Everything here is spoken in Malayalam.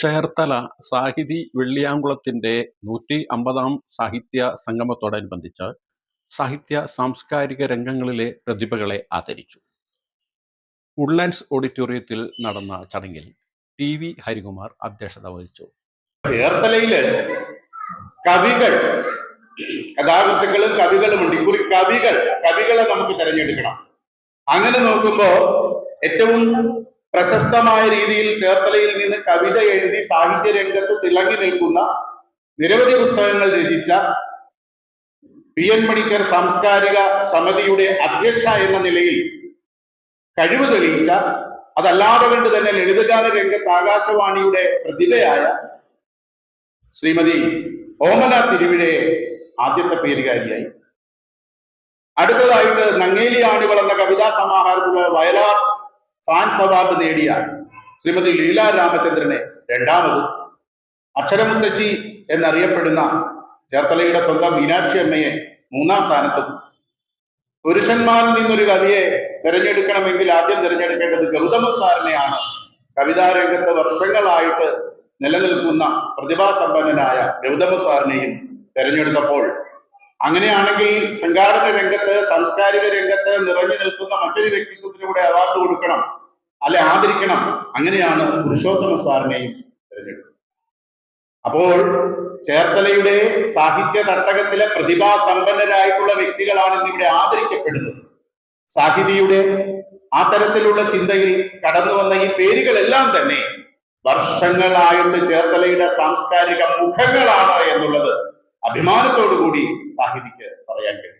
ചേർത്തല സാഹിതി വെള്ളിയാംകുളത്തിന്റെ നൂറ്റി അമ്പതാം സാഹിത്യ സംഗമത്തോടനുബന്ധിച്ച് സാഹിത്യ സാംസ്കാരിക രംഗങ്ങളിലെ പ്രതിഭകളെ ആദരിച്ചു. വുഡ്ലാൻഡ്സ് ഓഡിറ്റോറിയത്തിൽ നടന്ന ചടങ്ങിൽ ടി വി ഹരികുമാർ അധ്യക്ഷത വഹിച്ചു. ചേർത്തലയിൽ കവികൾ കഥാകൃത്തുക്കളും കവികളുമുണ്ട് ഇക്കുറി കവികൾ കവികളെ നമുക്ക് തിരഞ്ഞെടുക്കണം. അങ്ങനെ നോക്കുമ്പോ ഏറ്റവും പ്രശസ്തമായ രീതിയിൽ ചേർത്തലയിൽ നിന്ന് കവിത എഴുതി സാഹിത്യ രംഗത്ത് തിളങ്ങി നിൽക്കുന്ന നിരവധി പുസ്തകങ്ങൾ രചിച്ച പി എൻ മണിക്കർ സാംസ്കാരിക സമിതിയുടെ അധ്യക്ഷ എന്ന നിലയിൽ കഴിവ് തെളിയിച്ച അതല്ലാതെ കണ്ട് തന്നെ ലളിതഗാന രംഗത്ത് ആകാശവാണിയുടെ പ്രതിഭയായ ശ്രീമതി ഓമന തിരുവിഴയെ ആദ്യത്തെ പേരുകാരിയായി. അടുത്തതായിട്ട് നങ്ങേലി ആണികൾ എന്ന കവിതാ സമാഹാരത്തിലെ വയലാർ ഫാൻസ് അവാർഡ് നേടിയ ശ്രീമതി ലീല രാമചന്ദ്രനെ രണ്ടാമത് അക്ഷരമുത്തശ്ശി എന്നറിയപ്പെടുന്ന ചേർത്തലയുടെ സ്വന്തം മീനാക്ഷി അമ്മയെ മൂന്നാം സ്ഥാനത്തും. പുരുഷന്മാരിൽ നിന്നൊരു കവിയെ തിരഞ്ഞെടുക്കണമെങ്കിൽ ആദ്യം തിരഞ്ഞെടുക്കേണ്ടത് ഗൗതമ സാറിനെയാണ്. കവിതാരംഗത്ത് വർഷങ്ങളായിട്ട് നിലനിൽക്കുന്ന പ്രതിഭാസമ്പന്നനായ ഗൗതമ സാറിനെയും തെരഞ്ഞെടുത്തപ്പോൾ അങ്ങനെയാണെങ്കിൽ സംഘാടന രംഗത്ത് സാംസ്കാരിക രംഗത്ത് നിറഞ്ഞു നിൽക്കുന്ന മറ്റൊരു വ്യക്തിത്വത്തിന് കൂടെ അവാർഡ് കൊടുക്കണം അല്ലെ ആദരിക്കണം അങ്ങനെയാണ് പുരുഷോത്തമ സാറിനെയും തിരഞ്ഞെടുക്കുന്നത് അപ്പോൾ ചേർത്തലയുടെ സാഹിത്യ തട്ടകത്തിലെ പ്രതിഭാസമ്പന്നരായിട്ടുള്ള വ്യക്തികളാണ് ഇന്നിവിടെ ആദരിക്കപ്പെടുന്നത്. സാഹിതിയുടെ ആ തരത്തിലുള്ള ചിന്തയിൽ കടന്നു വന്ന ഈ പേരുകളെല്ലാം തന്നെ വർഷങ്ങളായിട്ട് ചേർത്തലയുടെ സാംസ്കാരിക മുഖങ്ങളാണ് എന്നുള്ളത് അഭിമാനത്തോടു കൂടി സാഹിതിക്ക് പറയാൻ കഴിയും.